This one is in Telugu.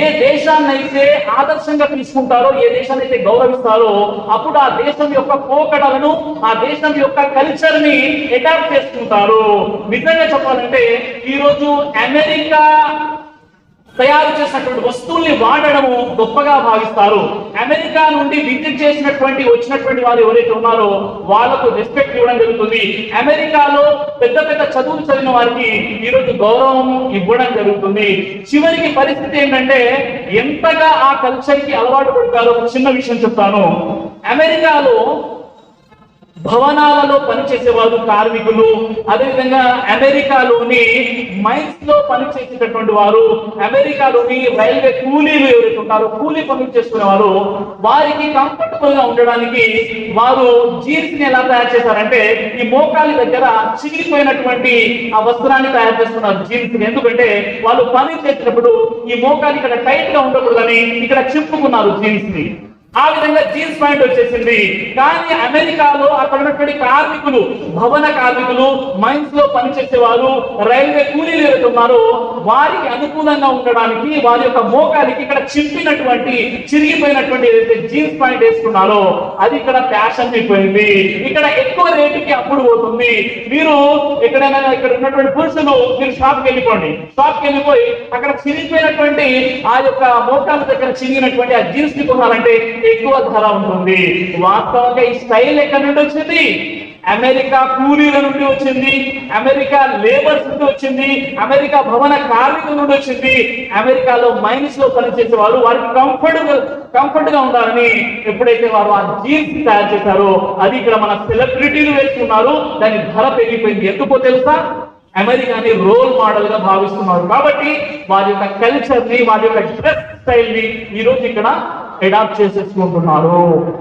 ఏ దేశాన్ని అయితే ఆదర్శంగా తీసుకుంటారో ఏ దేశాన్ని అయితే గౌరవిస్తారో అప్పుడు ఆ దేశం యొక్క పోకడలను ఆ దేశం యొక్క కల్చర్ని అడాప్ట్ చేసుకుంటారు. నిజంగా చెప్పాలంటే ఈరోజు అమెరికా తయారు చేసినటువంటి వస్తువుల్ని వాడడము గొప్పగా భావిస్తారు. అమెరికా నుండి విజిట్ చేసినటువంటి వచ్చినటువంటి వారు ఎవరైతే ఉన్నారో వాళ్ళకు రెస్పెక్ట్ ఇవ్వడం జరుగుతుంది. అమెరికాలో పెద్ద పెద్ద చదువులు చదివిన వారికి ఈరోజు గౌరవం ఇవ్వడం జరుగుతుంది. చివరికి పరిస్థితి ఏంటంటే ఎంతగా ఆ కల్చర్కి అలవాటు పడతారో ఒక చిన్న విషయం చెప్తాను. అమెరికాలో భవనాలలో పనిచేసేవారు కార్మికులు అదేవిధంగా అమెరికాలోని మైన్స్లో పనిచేసేటటువంటి వారు అమెరికాలోని రైల్వే కూలీలు ఎవరైతే ఉంటారో కూలీ పనులు చేసుకునేవారు వారికి కంఫర్టబుల్గా ఉండడానికి వారు జీన్స్ని ఎలా తయారు చేశారంటే ఈ మోకాలి దగ్గర చిగిరిపోయినటువంటి ఆ వస్త్రాన్ని తయారు చేస్తున్నారు జీన్స్ని ఎందుకంటే వాళ్ళు పని చేసేటప్పుడు ఈ మోకాలి ఇక్కడ టైట్గా ఉండకూడదని ఇక్కడ చింపుకున్నారు జీన్స్ని ఆ విధంగా జీన్స్ ప్యాంట్ వచ్చేసింది. కానీ అమెరికాలో అక్కడ ఉన్నటువంటి కార్మికులు భవన కార్మికులు మైన్స్లో పనిచేసేవారు రైల్వే కూలీలు ఎవరైతే వారికి అనుకూలంగా ఉండడానికి వారి యొక్క మోకాలికి ఇక్కడ చింపినటువంటి చిరిగిపోయినటువంటి ఏదైతే జీన్స్ ప్యాంట్ వేసుకున్నారో అది ఇక్కడ ఫ్యాషన్ అయిపోయింది. ఇక్కడ ఎక్కువ రేటుకి అప్పుడు పోతుంది. మీరు ఎక్కడైనా ఇక్కడ ఉన్నటువంటి పురుషులు మీరు షాప్కి వెళ్ళిపోండి. షాప్కి వెళ్ళిపోయి అక్కడ చిరిగిపోయినటువంటి ఆ యొక్క మోకాల దగ్గర చిరిగినటువంటి ఆ జీన్స్ని కొనాలంటే ఎక్కువ ధర ఉంటుంది. వాస్తవంగా ఈ స్టైల్ ఎక్కడి నుండి వచ్చింది? అమెరికా కూలీల నుండి వచ్చింది. అమెరికా లేబర్స్ నుండి వచ్చింది. అమెరికా భవన కార్మికుల నుండి వచ్చింది. అమెరికాలో మైన్స్లో పనిచేసే వాళ్ళు వారికి కంఫర్ట్ కంఫర్ట్గా ఉండాలని ఎప్పుడైతే వారు ఆ జీన్స్ తయారు చేశారో అది ఇక్కడ మన సెలబ్రిటీలు వేసుకున్నారు. దాని ధర పెరిగిపోయింది. ఎందుకో తెలుసా? అమెరికాని రోల్ మోడల్గా భావిస్తున్నారు. కాబట్టి వారి యొక్క కల్చర్ని వారి యొక్క డ్రెస్ స్టైల్ని ఈ రోజు ఇక్కడ అడాప్ట్ చేసేసుకుంటున్నారు.